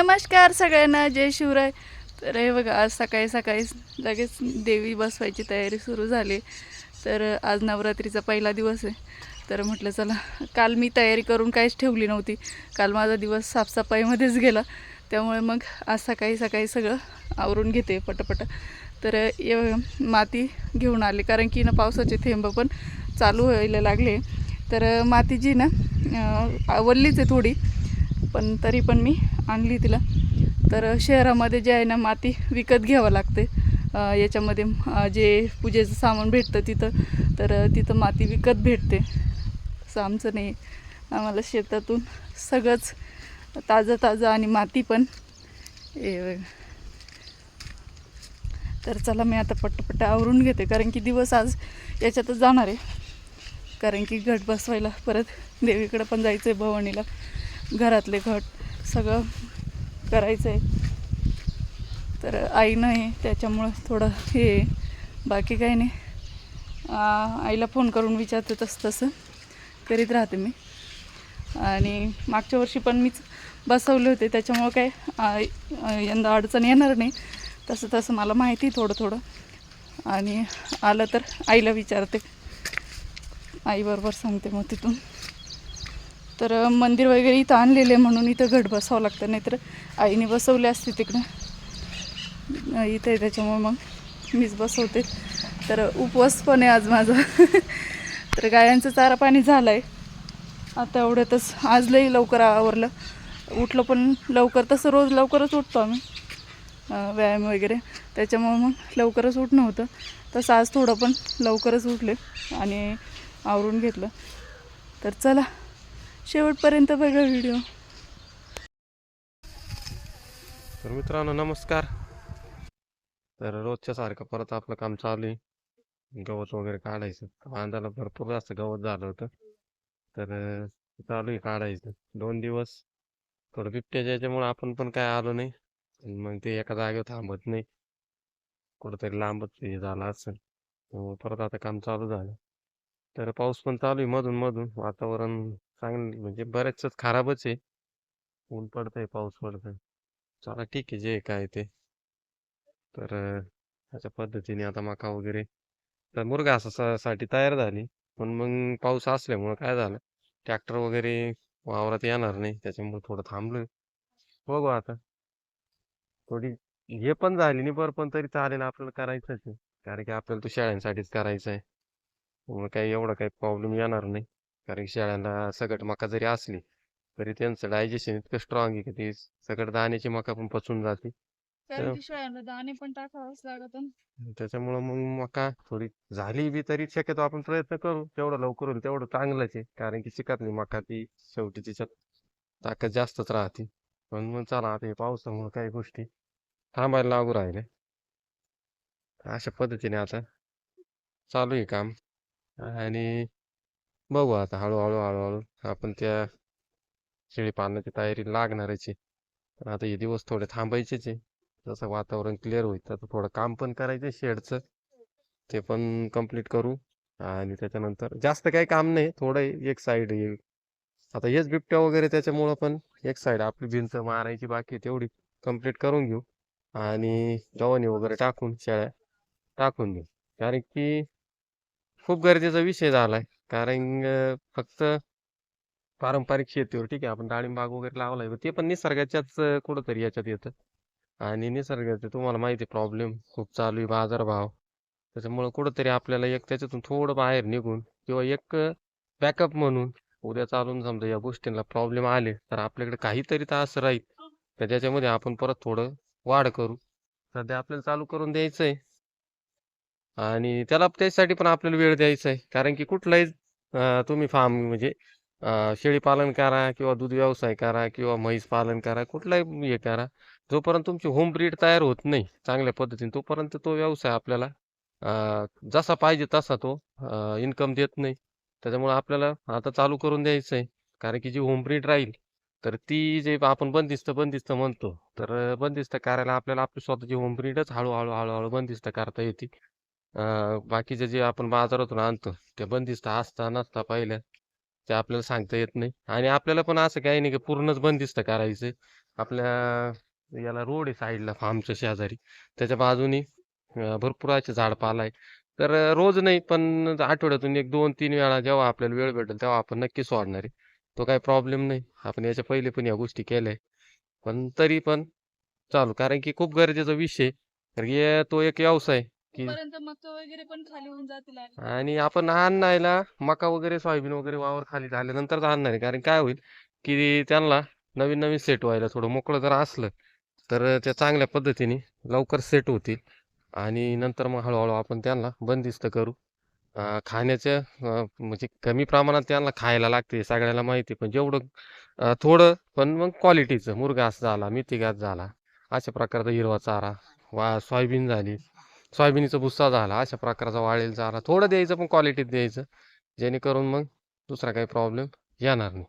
नमस्कार सगळ्यांना जय शिवराय. तर हे बघा आज सकाळी सकाळी लगेच देवी बसवायची तयारी सुरू झाली. तर आज नवरात्रीचा पहिला दिवस आहे. तर म्हटलं चला काल मी तयारी करून काहीच ठेवली नव्हती. काल माझा दिवस साफसफाईमध्येच गेला. त्यामुळे मग आज सकाळी सकाळी सगळं आवरून घेते पटपट. तर ये माती घेऊन आले. कारण की ना पावसाचे थेंब पण चालू व्हायला लागले. तर माती जी ना आवडलीच आहे थोडी. पण तरी पण मी आणली तिला. तर शहरामध्ये जे आहे ना माती विकत घ्यावं लागते. याच्यामध्ये जे पूजेचं सामान भेटतं तिथं तर तिथं माती विकत भेटते. असं आमचं नाही. आम्हाला शेतातून सगळंच ताजं ताजं आणि माती पण तर चला मी आता पट्टपट्ट आवरून घेते कारण की दिवस आज याच्यातच जाणार आहे. कारण की घट बसवायला परत देवीकडं पण जायचं आहे भवानीला. घरातले घट सगळं करायचं आहे तर आई नाही त्याच्यामुळं थोडं हे बाकी काही नाही. आईला फोन करून विचारते तसं तसं. करीत राहते मी. आणि मागच्या वर्षी पण मीच बसवले होते. त्याच्यामुळं काय यंदा अडचण येणार नाही. तसं तसं मला माहिती आहे थोडं थोडं. आणि आलं तर आईला विचारते. आईबरोबर सांगते मग तिथून. तर मंदिर वगैरे इथं आणलेले म्हणून इथं घट बसावं लागतं. नाहीतर आईने बसवले असते तिकडं. इथं आहे त्याच्यामुळे मग मीच बसवते. तर उपवास पण आहे आज माझा. तर गायांचं चारा पाणी झालं आहे आता एवढ्यातच आज लई लवकर आवरलं. उठलं पण लवकर. तसं रोज लवकरच उठतो आम्ही. व्यायाम वगैरे. त्याच्यामुळं मग लवकरच उठणं होतं. तसं आज थोडं पण लवकरच उठले आणि आवरून घेतलं. तर चला शेवटपर्यंत बघा व्हिडिओ तर मित्रांनो नमस्कार. तर रोजच्या सारखं परत आपलं काम चालू आहे. गवत वगैरे काढायचं. बांधायला भरपूर जास्त गवत झालं होतं. तर चालू आहे काढायचं. दोन दिवस. थोडं बिबट्याच्या याच्यामुळे आपण पण काय आलो नाही. मग ते एका जागेवर थांबत नाही. कुठंतरी लांबच हे झालं असं परत आता काम चालू झालं. तर पाऊस पण चालू आहे मधून मधून. वातावरण चांगलं म्हणजे बरेच खराबच आहे. ऊन पडतंय पाऊस पडतंय. चला ठीक आहे जे काय ते. तर अशा पद्धतीने आता मका वगैरे. तर मुरगा सा- साठी तयार झाली. पण मग पाऊस असल्यामुळं काय झालं? ट्रॅक्टर वगैरे वावरात येणार नाही. त्याच्यामुळे थोडं थांबलोय. बघू आता. थोडी हे पण झाली नाही बरं पण तरी चालेल आपल्याला करायचंच आहे. कारण की आपल्याला तो शेळ्यांसाठीच करायचं आहे त्यामुळे काही एवढा काही प्रॉब्लेम येणार नाही. कारण शेळ्यांना सगळं मका जरी असली तरी त्यांचं डायजेशन इतकं स्ट्रॉंग आहे की ते सगळं दाण्याची मका पण पचून जाते. कारण की शेळ्यांना दाणे पण टाकावंच लागत त्याच्यामुळं मग मका थोडी झाली बी तरी शक्यतो आपण प्रयत्न करू. जेवढं लवकर होईल तेवढं चांगलंच आहे. कारण की चिकातली मका ती शेवटी तिच्यात ताकद जास्तच राहते. पण मग चला आता हे पावसामुळे काही गोष्टी थांबायला लागू राहिले अशा पद्धतीने आता चालू आहे काम. आणि बघू आता हळूहळू हळूहळू. आपण त्या शेळी पालनाची तयारी लागणारच आहे. पण आता हे दिवस थोडे थांबायचेच आहे. जसं वातावरण क्लिअर होईल तसं थोडं काम पण करायचं शेडचं. ते पण कंप्लीट करू. आणि त्याच्यानंतर जास्त काही काम नाही थोडं एक साईड आता हेच बिबट्या वगैरे त्याच्यामुळं पण एक साईड आपली भिंत मारायची बाकी तेवढी कंप्लीट करून घेऊ. आणि जवानी वगैरे टाकून शेळ्या टाकून घेऊ. कारण की खूप गरजेचा विषय झालाय. कारण फक्त पारंपरिक शेतीवर ठीक आहे आपण डाळिंबाग वगैरे लावलाय ते पण निसर्गाच्याच कुठंतरी याच्यात येतं. आणि निसर्गाचे तुम्हाला माहिती आहे प्रॉब्लेम खूप चालू आहे बाजारभाव. त्याच्यामुळं कुठंतरी आपल्याला एक त्याच्यातून थोडं बाहेर निघून किंवा एक बॅकअप म्हणून उद्या चालून समजा या गोष्टींना प्रॉब्लेम आले तर आपल्याकडे काहीतरी तर असं राहील. तर त्याच्यामध्ये आपण परत थोडं वाढ करू. सध्या आपल्याला चालू करून द्यायचं आहे आणि त्याला त्यासाठी पण आपल्याला वेळ द्यायचा आहे. कारण की कुठलाही तुम्ही फार्म म्हणजे शेळी पालन करा किंवा दूध व्यवसाय करा किंवा म्हैस पालन करा कुठलाही हे करा. जोपर्यंत तुमची होम ब्रीड तयार होत नाही चांगल्या पद्धतीने तोपर्यंत तो व्यवसाय आपल्याला जसा पाहिजे तसा तो इन्कम देत नाही. त्याच्यामुळे आपल्याला आता चालू करून द्यायचं आहे. कारण की जी होम ब्रीड राहील तर ती जे आपण बंदिस्त बंदिस्त म्हणतो तर बंदिस्त करायला आपल्याला आपली स्वतःची होम ब्रीडच हळूहळू हळूहळू बंदिस्त करता येते. बाकीचे जे आपण बाजारातून आणतो ते बंदिस्त असता नसता पहिल्या. ते आपल्याला सांगता येत नाही. आणि आपल्याला पण असं काही नाही की पूर्णच बंदिस्त करायचं. आपल्या याला रोड आहे साईडला फार्मच्या शेजारी. त्याच्या बाजूनी भरपूर असे झाडपाला आहे तर रोज नाही पण आठवड्यातून एक दोन तीन वेळा जेव्हा आपल्याला वेळ भेटेल तेव्हा आपण नक्की सोडणार आहे. तो काही प्रॉब्लेम नाही. आपण याच्या पहिले पण या गोष्टी केल्या पण तरी पण चालू. कारण की खूप गरजेचा विषय आहे. कारण की तो एक व्यवसाय की पर्यंत मका वगैरे पण खाली होऊन जातील आणि आणि आपण आणायला मका वगैरे सोयाबीन वगैरे वावर खाली झाल्यानंतरच आणणार आहे. कारण काय होईल की त्यांना नवीन नवीन सेट व्हायला थोडं मोकळं जर असलं तर त्या चांगल्या पद्धतीने लवकर सेट होतील. आणि नंतर मग हळूहळू आपण त्यांना बंदिस्त करू. अं, खाण्याचं अं, म्हणजे कमी प्रमाणात त्यांना खायला लागते सगळ्याला माहिती. पण जेवढं अं, थोडं पण मग क्वालिटीचं मुरघास झाला मेथीघास झाला अशा प्रकारचा हिरवा चारा वा सोयाबीन झाली. सोयाबीनचा भुस्सा झाला अशा प्रकारचा वाळेल झाला. थोडं द्यायचं पण क्वालिटीत द्यायचं. जेणेकरून मग दुसरा काही प्रॉब्लेम येणार नाही.